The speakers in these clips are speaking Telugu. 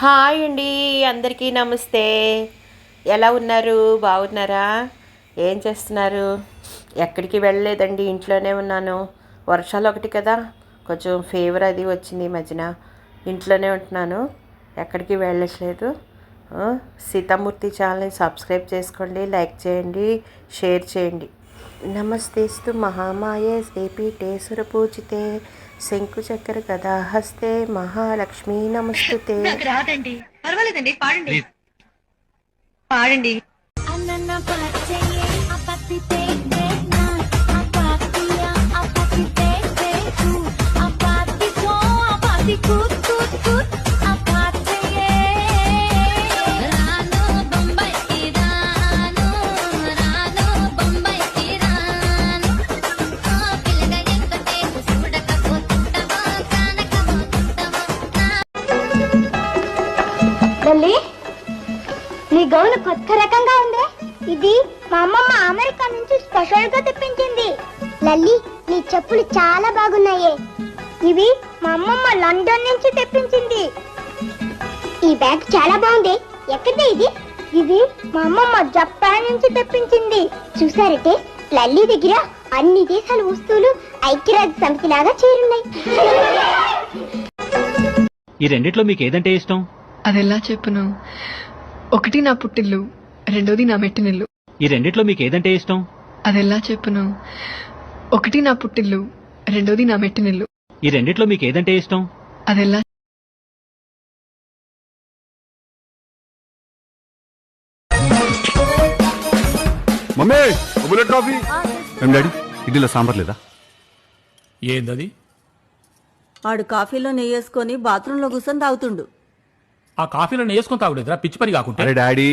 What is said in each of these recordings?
హాయ్ అండి అందరికీ నమస్తే. ఎలా ఉన్నారు? బాగున్నారా? ఏం చేస్తున్నారు? ఎక్కడికి వెళ్ళలేదండి ఇంట్లోనే ఉన్నాను. వర్షాలు ఒకటి కదా కొంచెం ఫీవర్ అది వచ్చింది ఈ మధ్యన. ఇంట్లోనే ఉంటున్నాను ఎక్కడికి వెళ్ళట్లేదు. సీతామూర్తి ఛానల్ని సబ్స్క్రైబ్ చేసుకోండి లైక్ చేయండి షేర్ చేయండి. నమస్తేస్తు మహామాయే టేశ్వర పూజితే. శంకు చక్ర గదా హస్తే మహాలక్ష్మీ నమస్తుతే. నాకు రాదండి. పర్వాలేదండి పాడండి. పాడండి. అన్నన్న తల్లి నీ గౌను కొత్త రకంగా ఉంది. ఇది మా అమ్మమ్మ అమెరికా నుంచి స్పెషల్గా తెప్పించింది. లల్లి నీ చెప్పులు చాలా బాగున్నాయి. ఇవి మా అమ్మమ్మ లండన్ నుంచి తెప్పించింది. ఈ బ్యాగ్ చాలా బాగుంది. ఎక్కడే ఇది? ఇది మా అమ్మమ్మ జపాన్ నుంచి తెప్పించింది. చూసారంటే? లల్లి దగ్గర అన్ని దేశాల వస్తువులు ఐక్యరాజ్య సమితి లాగా చేరున్నాయి. ఈ రెండిట్లో మీకు ఏదంటే ఇష్టం? అదెలా చెప్పును? ఒకటి నా పుట్టిల్లు రెండోది నా మెట్టినిల్లు. ఈ రెండిట్లో మీకు ఏదంటే ఇష్టం? అదెలా చెప్పును? ఒకటి నా పుట్టిల్లు రెండోది నా మెట్టినిల్లు. ఈ రెండిట్లో మీకు ఏదంటే ఇష్టం? అదెలా మమ్మీ ఒక బుల్లెట్ కాఫీ. ఏం డాడీ ఇడ్లీలో సాంబార్ లేదా? ఏందది? ఆడు కాఫీలో నెయ్యేసుకొని బాత్రూంలో కూర్చొని తాగుతుండు. ఆ కాఫీలో వేసుకొని తాగుడేదిరా పిచ్చి పని అరే డాడీ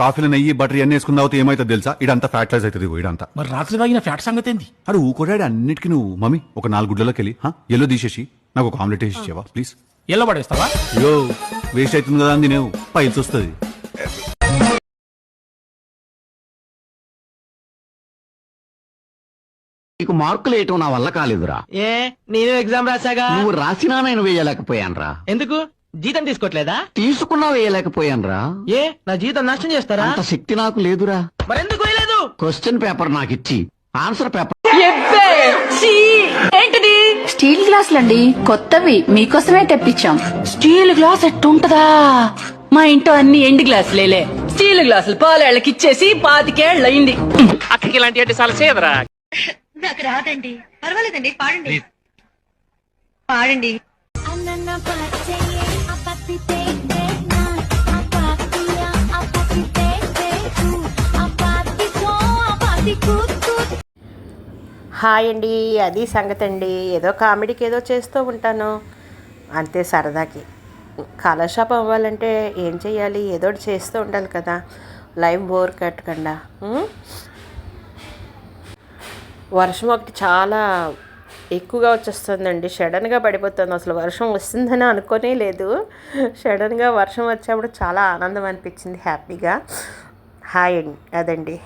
కాఫీలో నెయ్యి బటర్ ఇవన్నీ వేసుకుని తాగితే ఏమైతుంది తెలుసా? ఇదంతా ఫ్యాట్ రైస్ అవుతుంది ఇదంతా. మరి రాత్రి తాగిన ఫ్యాట్ సంగతి ఏంది? అరే ఊకో డాడీ అన్నిటికీ నువ్వు మమ్మీ ఒక నాలుగు గుడ్లలోకి వెళ్ళి ఎల్లో తీసేసి నాకు ఒక ఆమ్లెట్ వేసి ఇచ్చేవా ప్లీజ్? ఎల్ల పడేస్తావా అయ్యో వేస్ట్ అవుతుంది కదా అని నేను పైల్స్ వస్తుంది నీకు మార్కులు వేయటం నా వల్ల కాలేదురా. ఏ నేను ఎగ్జామ్ రాసాగా నువ్వు రాసినా నేను వేయలేకపోయానురా. ఎందుకు? జీతం తీసుకోవట్లేదా? తీసుకున్నా వేయలేకపోయానురా. ఏ నా జీతం నష్టం చేస్తారా? అంత శక్తి నాకు లేదురా. మరెందుకు వేయలేదు? క్వశ్చన్ పేపర్ నాకు ఇచ్చి ఆన్సర్ పేపర్ ఏంటిది? స్టీల్ గ్లాసులండి. కొత్తవి మీకోసమే తెప్పించాం. స్టీల్ గ్లాస్ ఎట్టుంటదా? మా ఇంట్లో అన్ని ఎండి గ్లాసులేలే. స్టీల్ గ్లాసులు పాలేళ్ళకి ఇచ్చేసి పాతికేళ్ళు అయింది అక్కడికి ఇలాంటి అంటే చాలా చేయదురా? నాకు రాదండి. పర్వాలేదండి పాడండి. పాడండి. హాయ్ అండి అది సంగతి అండి ఏదో కామెడీకి ఏదో చేస్తూ ఉంటాను. అంతే సరదాకి. కాలక్షేపం అవ్వాలంటే ఏం చేయాలి ఏదో ఒకటి చేస్తూ ఉండాలి కదా. లైవ్ బోర్ కట్టకుండా. వర్షం ఒకటి చాలా ఎక్కువగా వచ్చేస్తుందండి. సడన్గా పడిపోతుంది. అసలు వర్షం వస్తుందని అనుకోనే లేదు. సడన్గా వర్షం వచ్చేప్పుడు చాలా ఆనందం అనిపించింది. హ్యాపీగా హాయ్ అండి అదండి.